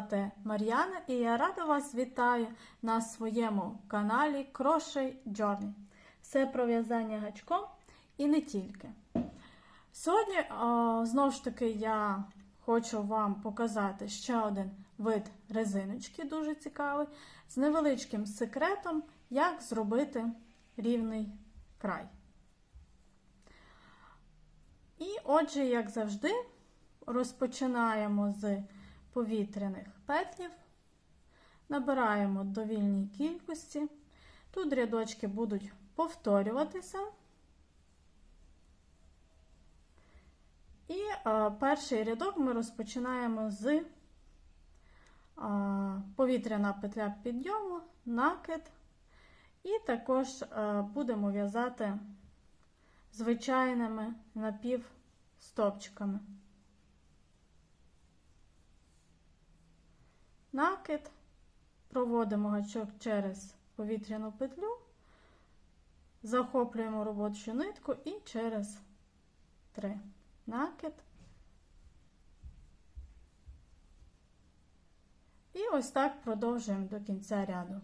звати Мар'яна і я рада вас вітаю на своєму каналі Crochet Journey. Все про в'язання гачком і не тільки. Сьогодні, знову ж таки, я хочу вам показати ще один вид резиночки, дуже цікавий, з невеличким секретом, як зробити рівний край. І отже, як завжди, розпочинаємо з повітряних петлів, набираємо довільній кількості. Тут рядочки будуть повторюватися. І а, перший рядок ми розпочинаємо з а, повітряна петля підйому, накид, і також а, будемо в'язати звичайними напівстопчиками. Накид, проводимо гачок через повітряну петлю, захоплюємо робочу нитку і через три. Накид. І ось так продовжуємо до кінця ряду.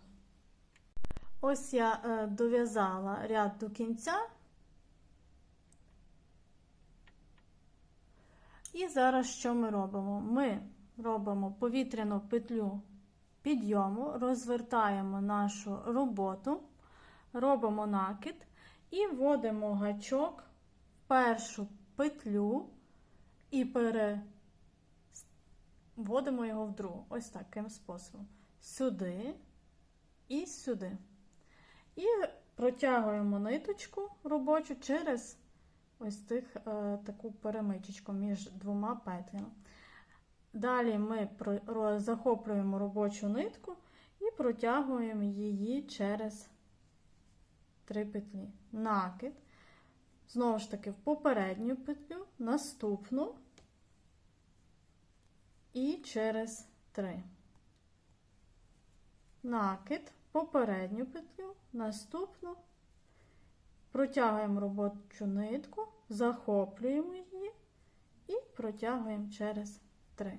Ось я е, дов'язала ряд до кінця. І зараз що ми робимо? Ми робимо повітряну петлю підйому, розвертаємо нашу роботу, робимо накид і вводимо гачок в першу петлю і переводимо його в другу. Ось таким способом. Сюди і сюди. І протягуємо ниточку робочу через ось тих, е, таку перемичечку між двома петлями. Далі ми захоплюємо робочу нитку і протягуємо її через три петлі. Накид. Знову ж таки, в попередню петлю, наступну і через три. Накид, попередню петлю, наступну, протягуємо робочу нитку, захоплюємо її і протягуємо через три.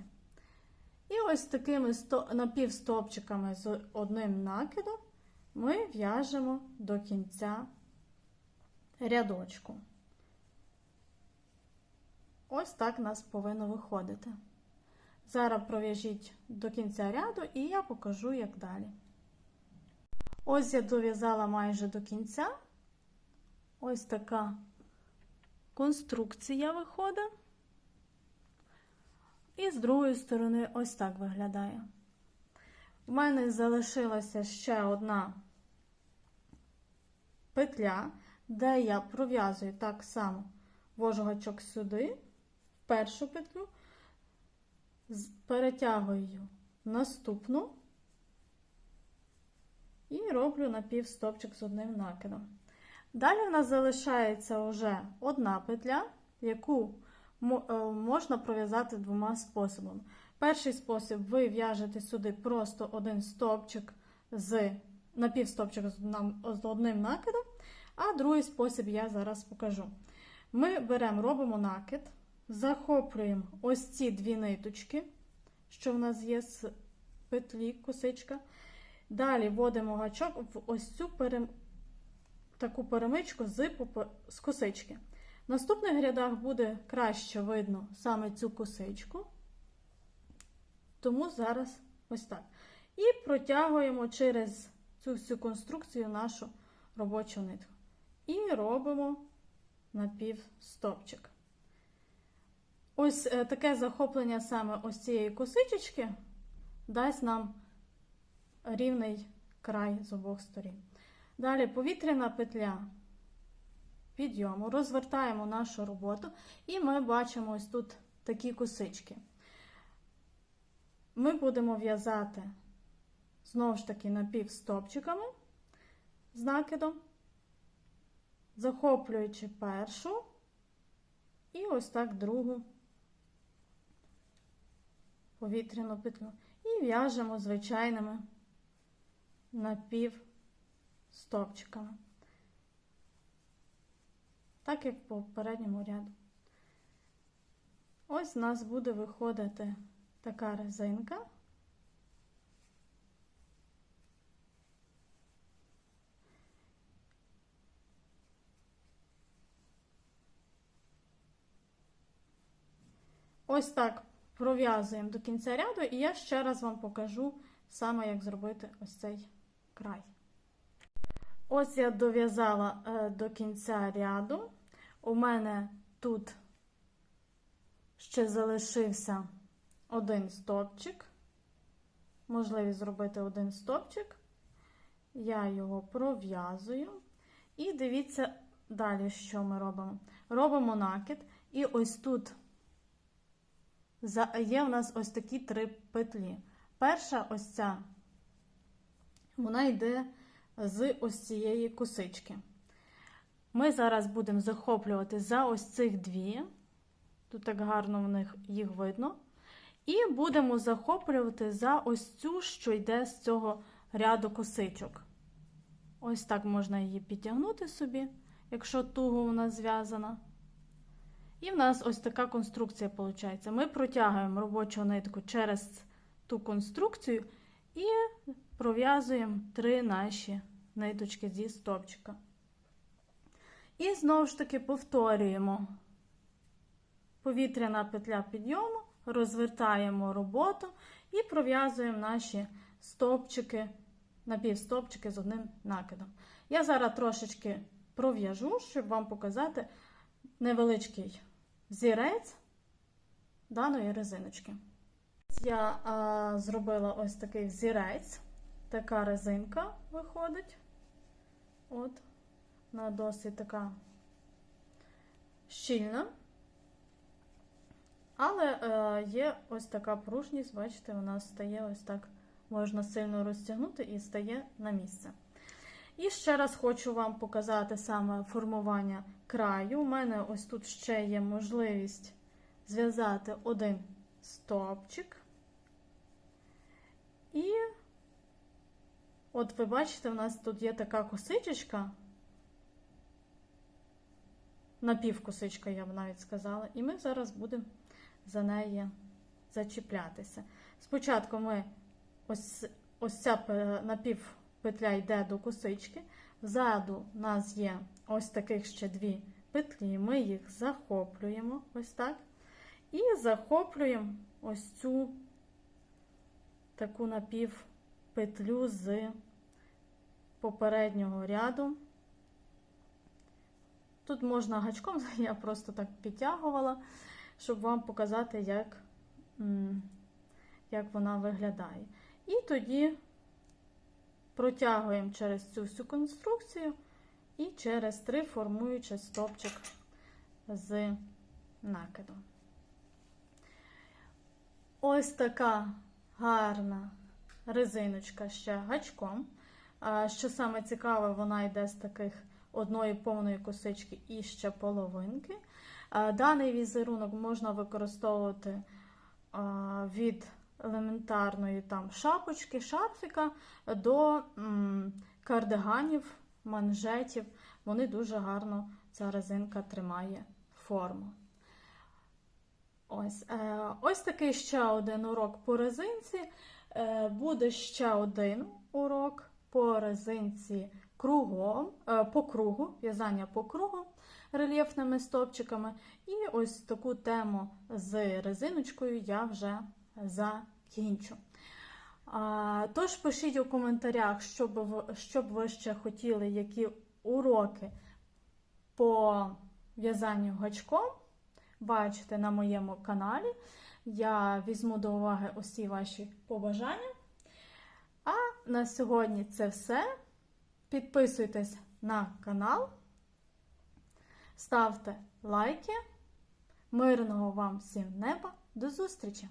І ось такими напівстопчиками з одним накидом ми в'яжемо до кінця рядочку. Ось так нас повинно виходити. Зараз пров'яжіть до кінця ряду, і я покажу, як далі. Ось я дов'язала майже до кінця. Ось така конструкція виходить. І з другої сторони, ось так виглядає. У мене залишилася ще одна петля де я пров'язую так само вожу гачок сюди, в першу петлю, перетягую наступну і роблю напівстопчик з одним накидом. Далі в нас залишається вже одна петля, яку можна пров'язати двома способами. Перший спосіб ви в'яжете сюди просто один стопчик з напівстопчик з одним накидом. А другий спосіб я зараз покажу. Ми беремо, робимо накид, захоплюємо ось ці дві ниточки, що в нас є з петлі косичка. Далі вводимо гачок в ось цю перем... таку перемичку з, поп... з косички. В наступних рядах буде краще видно саме цю косичку, тому зараз ось так. І протягуємо через цю всю конструкцію нашу робочу нитку. І робимо напівстопчик. Ось е, таке захоплення саме ось цієї косичечки дасть нам рівний край з обох сторін. Далі повітряна петля підйому, розвертаємо нашу роботу, і ми бачимо ось тут такі косички. Ми будемо в'язати, знову ж таки, напівстопчиками з накидом захоплюючи першу і ось так другу повітряну петлю. І в'яжемо звичайними напівстопчиками так як по передньому ряду. Ось у нас буде виходити така резинка. Ось так пров'язуємо до кінця ряду, і я ще раз вам покажу саме, як зробити ось цей край. Ось я дов'язала е, до кінця ряду. У мене тут ще залишився один стовпчик. Можливість зробити один стовпчик. Я його пров'язую. І дивіться далі, що ми робимо. Робимо накид, і ось тут є в нас ось такі три петлі. Перша ось ця, вона йде з ось цієї косички. Ми зараз будемо захоплювати за ось цих дві. Тут так гарно в них їх видно. І будемо захоплювати за ось цю, що йде з цього ряду косичок. Ось так можна її підтягнути собі, якщо туго вона зв'язана. І в нас ось така конструкція виходить. Ми протягуємо робочу нитку через ту конструкцію і пров'язуємо три наші ниточки зі стовпчика. І знову ж таки повторюємо повітряна петля підйому, розвертаємо роботу і пров'язуємо наші стовпчики, напівстовпчики з одним накидом. Я зараз трошечки пров'яжу, щоб вам показати невеличкий зірець даної резиночки. Я а, зробила ось такий взірець, така резинка виходить. От, вона досить така щільна. Але е, є ось така пружність, бачите, вона стає ось так, можна сильно розтягнути і стає на місце. І ще раз хочу вам показати саме формування краю. У мене ось тут ще є можливість зв'язати один стовпчик. І от ви бачите, у нас тут є така косичечка, напівкосичка, я б навіть сказала, і ми зараз будемо за неї зачіплятися. Спочатку ми ось, ось ця напівпетля йде до косички, ззаду у нас є ось таких ще дві петлі, ми їх захоплюємо ось так. І захоплюємо ось цю таку напівпетлю з попереднього ряду. Тут можна гачком, я просто так підтягувала, щоб вам показати, як, як вона виглядає. І тоді протягуємо через цю всю конструкцію і через три формуючи стовпчик з накидом. Ось така гарна резиночка ще гачком. Що саме цікаве, вона йде з таких одної повної косички і ще половинки. Даний візерунок можна використовувати від елементарної там шапочки, шарфіка до кардиганів, манжетів. Вони дуже гарно, ця резинка тримає форму. Ось, е, ось такий ще один урок по резинці. Е, буде ще один урок по резинці кругом, е, по кругу, в'язання по кругу рельєфними стовпчиками. І ось таку тему з резиночкою я вже закінчу. Тож пишіть у коментарях, що б ви ще хотіли, які уроки по в'язанню гачком бачите на моєму каналі. Я візьму до уваги усі ваші побажання. А на сьогодні це все. Підписуйтесь на канал, ставте лайки. Мирного вам всім неба. До зустрічі!